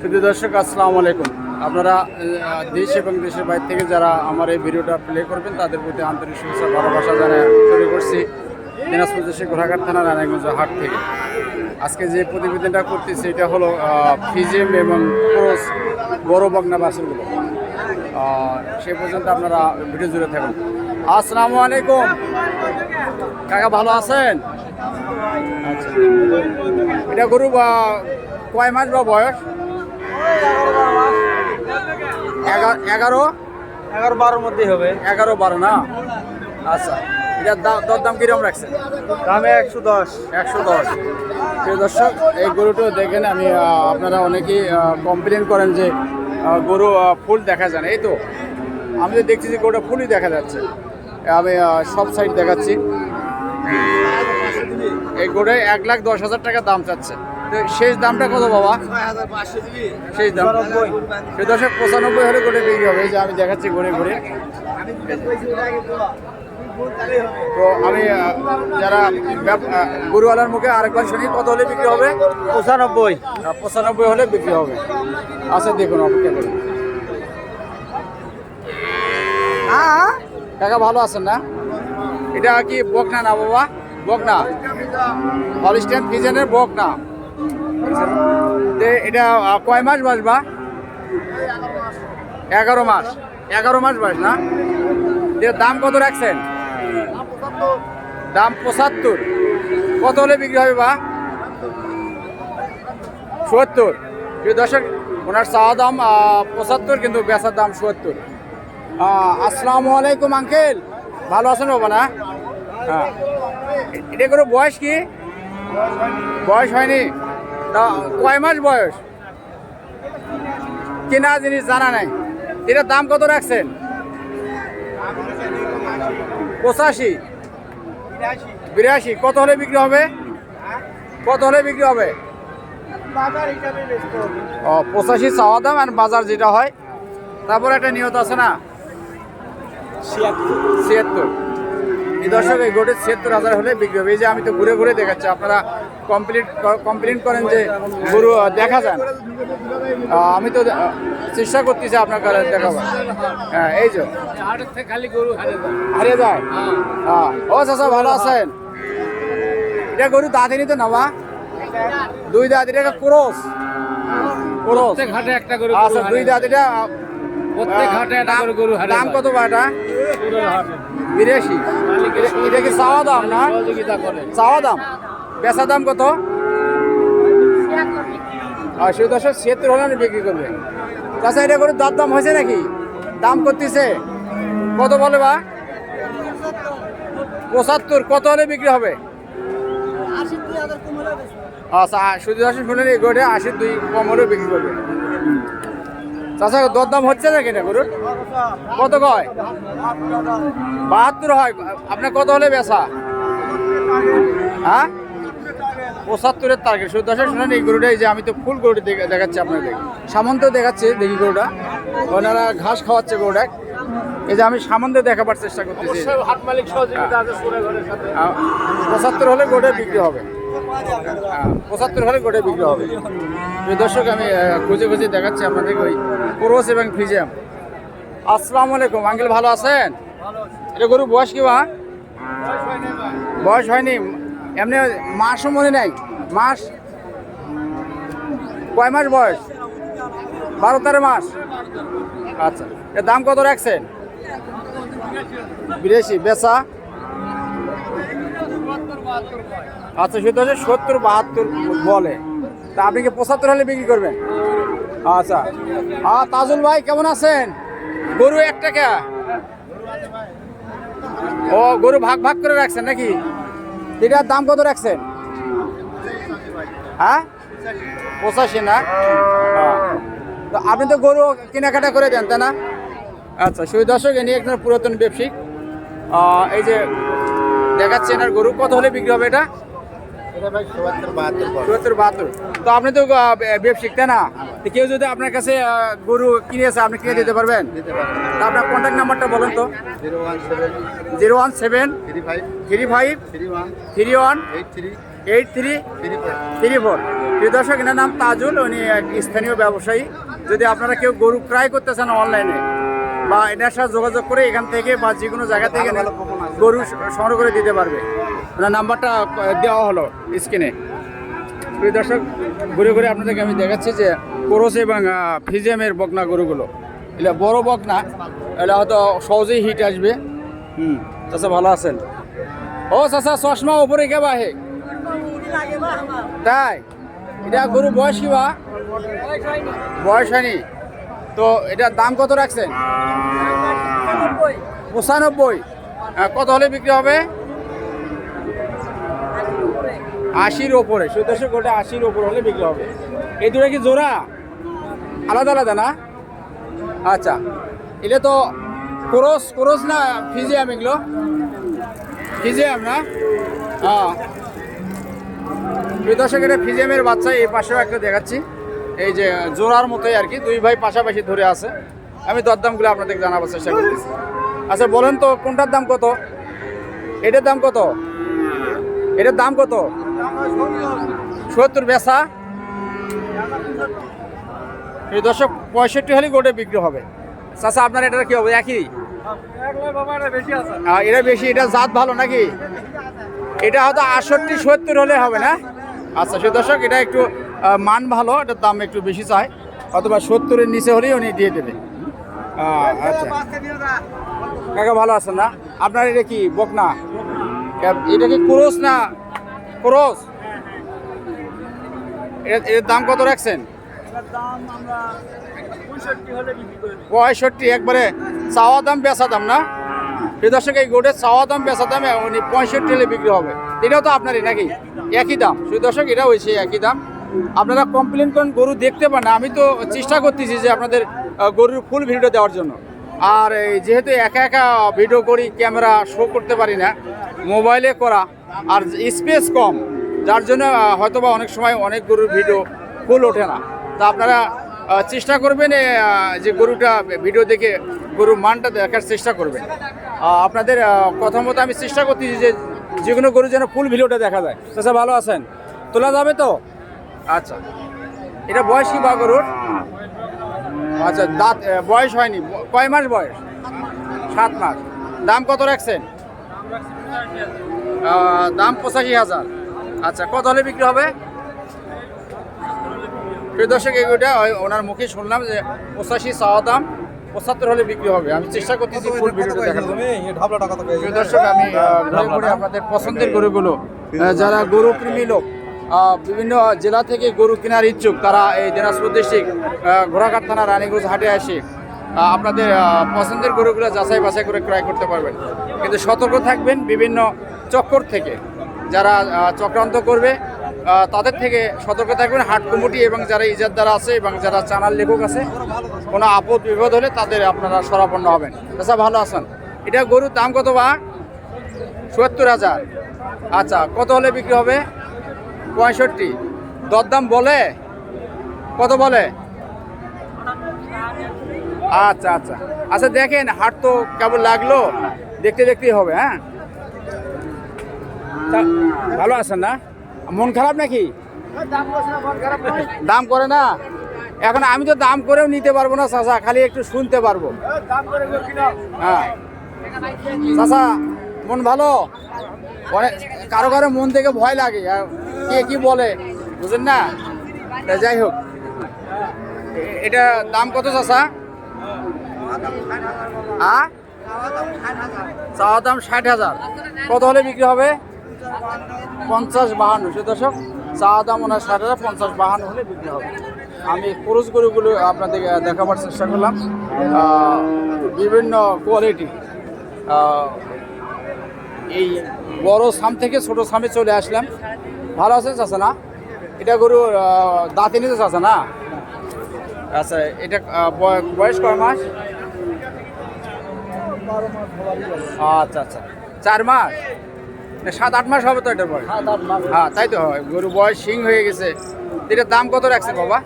শুধু দর্শক, আসসালামু আলাইকুম। আপনারা দেশ এবং দেশের বাইরে থেকে যারা আমার এই ভিডিওটা প্লে করবেন, তাদের প্রতি আন্তরিক শুভেচ্ছা, ভালোবাসা জানায় শুরু করছি দিনাজপুর দেশের ঘোড়াঘাট থানা রানাগঞ্জ হাট থেকে। আজকে যে প্রতিবেদনটা করতেছি, এটা হলো ফিজিএম এবং ক্রোস বড় বগনা বাসনগুলো সে পর্যন্ত আপনারা ভিডিও জুড়ে থাকুন। আসসালামু আলাইকুম। কাকা, ভালো আছেন? আচ্ছা। এটা গরু কয় মাস বা বয়স? এগারো? এগারো বারোর মধ্যেই হবে। এগারো বারো না? আচ্ছা এটার দা- দরদাম কিরম রাখছেন? দামে একশো দশ। একশো দশ। প্রিয় দর্শক এই গরুটা দেখেন আমি আপনারা অনেকেই কমপ্লেন করেন যে গরু ফুল দেখা যায় না। এই তো আমি তো দেখছি যে গরুটা ফুলই দেখা যাচ্ছে। আমি সব সাইড দেখাচ্ছি। এই গরুটা এক লাখ দশ হাজার টাকা দাম চাচ্ছে। শেষ দামটা কত বাবা? শেষ দাম। সে দশক পঁচানব্বই হলে গড়ে বিক্রি হবে। যে আমি দেখাচ্ছি ঘুরে ঘুরে। তো আমি যারা গরুওয়ালার মুখে আরেকবার শুনি কত হলে বিক্রি হবে? পঁচানব্বই। পঁচানব্বই হলে বিক্রি হবে। আচ্ছা দেখুন অপেক্ষা করুন। কাকা ভালো আছেন না? এটা কি বকনা না বাবা? বকনা। হলিস্টেন ফিজেনের বকনা। এটা কয় মাস বাসবা এগারো মাস। এগারো মাস বাস না? দাম কত রাখছেন? দাম পঁচাত্তর। কত হলে বিক্রি হবে বা? সত্তর। দর্শক, ওনার চাওয়া দাম পঁচাত্তর, কিন্তু বেচার দাম সত্তর। আসসালামু আলাইকুম, আঙ্কেল। ভালো আছেন বাবা, না? হ্যাঁ। এটা কোনো বয়স কি? বয়স হয়নি। তা কয় মাস বয়স? কেনা জিনিস জানা নাই। এটার দাম কত রাখছেন? পঁচাশি। বিরাশি। কত হলে বিক্রি হবে? কত হলে বিক্রি হবে? ও পঁচাশি চাওয়া দাম আর বাজার যেটা হয় তারপর একটা নিয়ত আছে না? ছিয়াত্তর। এই দর্শক এই গোটের ছিয়াত্তর হাজার হলে বিক্রি হবে। এই যে আমি তো ঘুরে ঘুরে দেখাচ্ছি আপনারা কমপ্লিট কমপ্লেন করেন যে গরু দেখা যান। আমি তো চেষ্টা করতেছি আপনার কাছে দেখাবো হ্যাঁ এই যে। খালি গরু হারিয়ে যায়? হ্যাঁ। ও চাচা ভালো আছেন? এটা গরু দাঁতিনি তো নামা দুই দাঁত এটা ক্রোস। ক্রোস। হাটে একটা গরু আচ্ছা দুই দাঁত এটা প্রত্যেক হাটে একটা করে গরু হারে দাম কত বা এটা? বিরাশি। এটা কি চাওয়া দাম না? চাওয়া দাম? বেচা দাম কত? সেই দশ ছিয়াত্তর হলে বিক্রি করবে। তাছাড়া এটা করে দাঁত দাম হয়েছে নাকি? দাম করতেছে। কত বলে বা? পঁচাত্তর। কত হলে বিক্রি হবে? আচ্ছা শুধু দশ শুনলেন এই গরুটা আশি দুই কম হলেও বিক্রি করবে। চাষা দর দাম হচ্ছে নাকি না গরুর? কত কয়? বাহাত্তর হয়। আপনার কত হলে বেচা? হ্যাঁ? পঁচাত্তরের টার্গেট শুধু দশের শুনেন এই গরুটা এই যে আমি তো ফুল গরুটা দেখে- দেখাচ্ছি আপনাদের। সামন্ত দেখাচ্ছে দেখি গরুটা। ওনারা ঘাস খাওয়াচ্ছে গরুটা। এই যে আমি সামন্ত দেখাবার চেষ্টা করতেছি। পঁচাত্তর হলে গোটে বিক্রি হবে। পঁচাত্তর হলে গোটে বিক্রি হবে। দর্শক আমি খুঁজে খুঁজে দেখাচ্ছি আপনাদের ওই ক্রোস এবং ফিজিয়াম আসসালামু আলাইকুম আঙ্কেল ভালো আছেন? এটা গরু বয়স কি বা বয়স হয়নি। এমনি মাসও মনে নাই। মাস, কয় মাস বয়স? বারো, তেরো মাস। আচ্ছা এর দাম কত রাখছেন? বিদেশি বেচা? আচ্ছা সেটা হচ্ছে সত্তর, বাহাত্তর বলে। তা আপনি কি পঁচাত্তর হলে বিক্রি করবেন? আচ্ছা। হ্যাঁ তাজুল ভাই, কেমন আছেন? গরু এক টাকা। ও, গরু ভাগ ভাগ করে রাখছেন নাকি? এটার দাম কত রাখছেন? হ্যাঁ? পঁচাশি না? হ্যাঁ। তো আপনি তো গরু কেনাকাটা করে দেন, তাই না? আচ্ছা সেই দর্শক এনে একজন পুরাতন ব্যবসায়িক এই যে দেখাচ্ছে এনার গরু, কত হলে বিক্রি হবে এটা? চুয়াত্তর বাহাত্তর তো আপনি তো আহ, বে- ব্যবসায়িক তাই না? কেউ যদি আপনার কাছে গরু কিনেছে আপনি কিনে দিতে পারবেন? তা আপনার কন্ট্যাক্ট নাম্বারটা বলুন তো। Zero one seven three five three five three one three one eight three eight three three four. প্রিয় দর্শক এনার নাম তাজুল উনি এক স্থানীয় ব্যবসায়ী। যদি আপনারা কেউ গরু ক্রয় করতে চান অনলাইনে বা এনার সাথে যোগাযোগ করে এখান থেকে বা যে কোনো জায়গা থেকে গরু সংগ্রহ করে দিতে পারবে। ওনার নাম্বারটা দেওয়া হলো স্ক্রিনে। প্রিয় দর্শক, ঘুরে ঘুরে আপনাদেরকে আমি দেখাচ্ছি যে কোরস এবং ফিজিয়ামের বকনা গরুগুলো। এটা বড় বকনা এটা হয়তো সহজেই হিট আসবে। হুম চাষা ভালো আছেন? ও চাষা চশমা উপরে কে বাহে? তাই? এটা গরু বয়স কি বা? বয়স হয়নি। তো এটার দাম কত রাখছেন? পঁচানব্বই। কত হলে বিক্রি হবে? আশির ওপরে সুদর্শ গোটা আশির ওপর হলে বিক্রি হবে। এই দুটো কি জোড়া? আলাদা আলাদা না? আচ্ছা এটা তো ক্রোস ক্রোস না ফিজিয়াম এগুলো? ফিজিয়াম না? হ্যাঁ। দর্শক, এটা ফিজিয়ামের বাচ্চা, এই পাশেও একটা দেখাচ্ছি। এই যে জোড়ার মতোই আর কি, দুই ভাই পাশাপাশি ধরে আছে। আমি দরদামগুলো আপনাদের জানাবার চেষ্টা করতেছি। আচ্ছা বলেন তো, কোনটার দাম কত? এটার দাম কত? এটার দাম কত? সত্তর বেচা। এই দর্শক, পঁয়ষট্টি হলে গোটে বিক্রি হবে। চাচা, আপনার এটা কি হবে একই? এটা বেশি, এটা জাত ভালো নাকি? এটা হয়তো আটষট্টি সত্তর হলে হবে না? আচ্ছা সে দর্শক, এটা একটু মান ভালো, এটার দাম একটু বেশি চায় অথবা সত্তরের নিচে হলেই উনি দিয়ে দেবে। আচ্ছা। কাকা ভালো আছেন না? আপনার এটা কি, বকনা? এটা কি ক্রোস না ক্রোস এর- দাম কত রাখছেন? পঁয়ষট্টি একবারে চাওয়া দাম, বেচা দাম না? দর্শক, এই গোটের চাওয়া দাম, বেচা দামে উনি পঁয়ষট্টি হলে বিক্রি হবে। এটাও তো আপনারই নাকি? একই দাম। দর্শক এটা হয়েছে একই দাম। আপনারা কমপ্লেন করেন, গরু দেখতে পান না। আমি তো চেষ্টা করতেছি যে আপনাদের গরুর ফুল ভিডিও দেওয়ার জন্য। আর যেহেতু একা একা ভিডিও করি ক্যামেরা শো করতে পারি না মোবাইলে করা আর স্পেস কম যার জন্য হয়তোবা অনেক সময় অনেক গরুর ভিডিও ফুল ওঠে না। তা আপনারা চেষ্টা করবেন যে গরুটা ভিডিও দেখে গরুর মানটা দেখার চেষ্টা করবেন। আপনাদের আহ, কথা মতো আমি চেষ্টা করতেছি যে যে কোনো গরু যেন ফুল ভিডিওটা দেখা যায়। আচ্ছা ভালো আছেন? তোলা যাবে তো? আচ্ছা। এটা বয়স কি বা গরুর? আচ্ছা দাঁত বয়স হয়নি কয় মাস বয়স? সাত মাস। দাম কত রাখছেন? দাম পঁচাশি হাজার। আচ্ছা কত হলে বিক্রি হবে? প্রিয় দর্শক এগুলোটা ওনার মুখে শুনলাম যে পঁচাশি চাওয়া দাম পঁচাত্তর হলে বিক্রি হবে। আমি চেষ্টা করতেছি ফুল ভিডিওটা দেখার প্রিয় দর্শক আমি আপনাদের পছন্দের গরুগুলো যারা গরু প্রেমী লোক বিভিন্ন জেলা থেকে গরু কেনার ইচ্ছুক তারা এই দিনাজপুর ডিস্ট্রিক্ট ঘোড়াঘাট থানা রানীগঞ্জ হাটে আসে। আপনাদের পছন্দের গরুগুলো যাচাই বাছাই করে ক্রয় করতে পারবেন। কিন্তু সতর্ক থাকবেন বিভিন্ন চক্কর থেকে। যারা চক্রান্ত করবে তাদের থেকে সতর্ক থাকবেন। হাট কমিটি এবং যারা ইজারদার আছে এবং যারা চানার লেখক আছে, কোনো আপদ বিপদ হলে তাদের আপনারা সরাপন্ন হবেন। আচ্ছা ভালো আছেন? এটা গরুর দাম কত বা? সত্তর হাজার। আচ্ছা কত হলে বিক্রি হবে? পঁয়ষট্টি। দরদাম বলে? কত বলে? আচ্ছা আচ্ছা। আচ্ছা দেখেন, হাট তো কেমন লাগল? দেখতে দেখতেই হবে হ্যাঁ? ভালো আছেন না? মন খারাপ নাকি? দাম করে না? এখন আমি তো দাম করেও নিতে পারব না, চাচা, খালি একটু শুনতে পারব। হ্যাঁ। চাচা, মন ভালো? কারও কারও মন থেকে ভয় লাগে কে কি বলে, বুঝেন না? যাই হোক। এটা দাম কত চাচা? আ চাওয়া দাম ষাট হাজার। কত হলে বিক্রি হবে? পঞ্চাশ বাহান্ন, সে দর্শক, চাওয়া দাম ওনার ষাট হাজার, পঞ্চাশ বাহান্ন হলে বিক্রি হবে। আমি পুরুষ গরুগুলো আপনাদের দেখাবার চেষ্টা করলাম। বিভিন্ন কোয়ালিটি এই বড় সাম থেকে ছোট সামে চলে আসলাম। ভালো আছে চাচা না? এটা গরু দাঁতে নিতে চাচা না? আচ্ছা এটা বয়স কয় মাস? আচ্ছা আচ্ছা। চার মাস? সাত আট মাস হবে তো এটার বয়স? হ্যাঁ তাই তো হয়। গরু বয়স সিং হয়ে গেছে। এটার দাম কত রাখছে বাবা?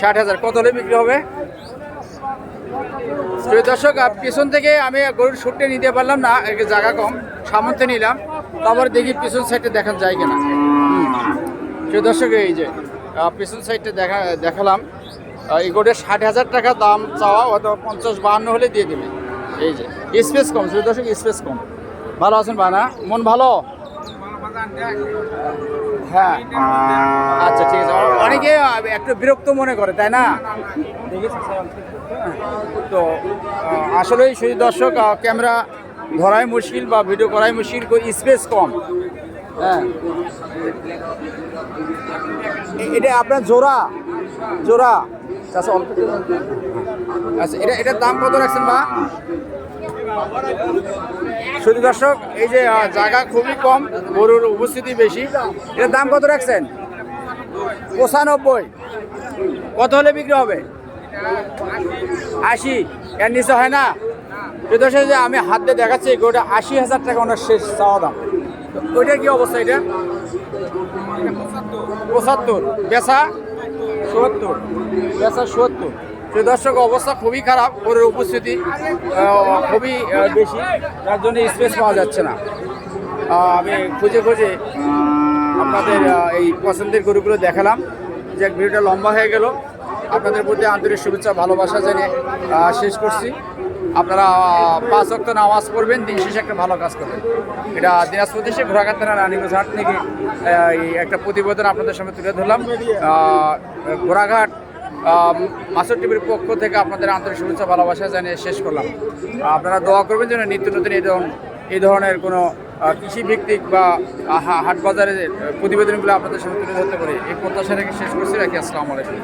ষাট। হাজার। কত হলে বিক্রি হবে? দর্শক পিছন থেকে আমি গরুর শুটে নিতে পারলাম না জায়গা কম। সামন্তে নিলাম। তারপর দেখি পিছন সাইডে দেখান যায় কিনা। প্রিয় দর্শক, এই যে পিছন সাইডটা দেখা, দেখালাম এই গোটের ষাট হাজার টাকা দাম চাওয়া হয়তো পঞ্চাশ বাহান্ন হলে দিয়ে দেবে। এই যে স্পেস কম, প্রিয় দর্শক স্পেস কম। ভালো আছেন বানা মন ভালো? হ্যাঁ। আচ্ছা ঠিক আছে। অনেকে একটু বিরক্ত মনে করে, তাই না? তো আসলেই শুধু দর্শক ক্যামেরা ধরাই মুশকিল বা ভিডিও করাই মুশকিল স্পেস কম। হ্যাঁ। এটা আপনার জোড়া? জোড়া। আচ্ছা অল্প আচ্ছা এটা এটার দাম কত রাখছেন বা শুধু দর্শক, এই যে জায়গা খুবই কম, গরুর উপস্থিতি বেশি। এটার দাম কত রাখছেন? পঁচানব্বই। কত হলে বিক্রি হবে? আশি। এর নিচে হয় না? প্রদর্শন যে আমি হাত দিয়ে দেখাচ্ছি গোটা আশি হাজার টাকা ওনার শেষ চাওয়া দাম। ওইটার কি অবস্থা এটা? পঁচাত্তর। বেচা সত্তর। বেচা সত্তর। প্রিয় দর্শক, অবস্থা খুবই খারাপ, গরুর উপস্থিতি খুবই বেশি, যার জন্য স্পেস পাওয়া যাচ্ছে না। আমি খুঁজে খুঁজে আপনাদের এই পছন্দের গরুগুলো দেখালাম। যে ভিডিওটা লম্বা হয়ে গেল। আপনাদের প্রতি আন্তরিক শুভেচ্ছা, ভালোবাসা জানিয়ে শেষ করছি। আপনারা পাঁচ অক্ট নামাজ পড়বেন, দিন শেষে একটা ভালো কাজ করবেন। এটা দিনাজপুর দেশে ঘোরাঘাট থানা রানীগঞ্জ হাট থেকে একটা প্রতিবেদন আপনাদের সামনে তুলে ধরলাম। ঘোরাঘাট মাসুর টিভির পক্ষ থেকে আপনাদের আন্তরিক শুভেচ্ছা, ভালোবাসা জানিয়ে শেষ করলাম। আপনারা দোয়া করবেন যেন নিত্য নতুন এই ধরনের এই ধরনের কোনো কৃষিভিত্তিক বা হাট বাজারের প্রতিবেদনগুলো আপনাদের সামনে তুলে ধরতে পারি। এই প্রত্যাশা রেখে শেষ করছি। রাখি, আসসালামু আলাইকুম।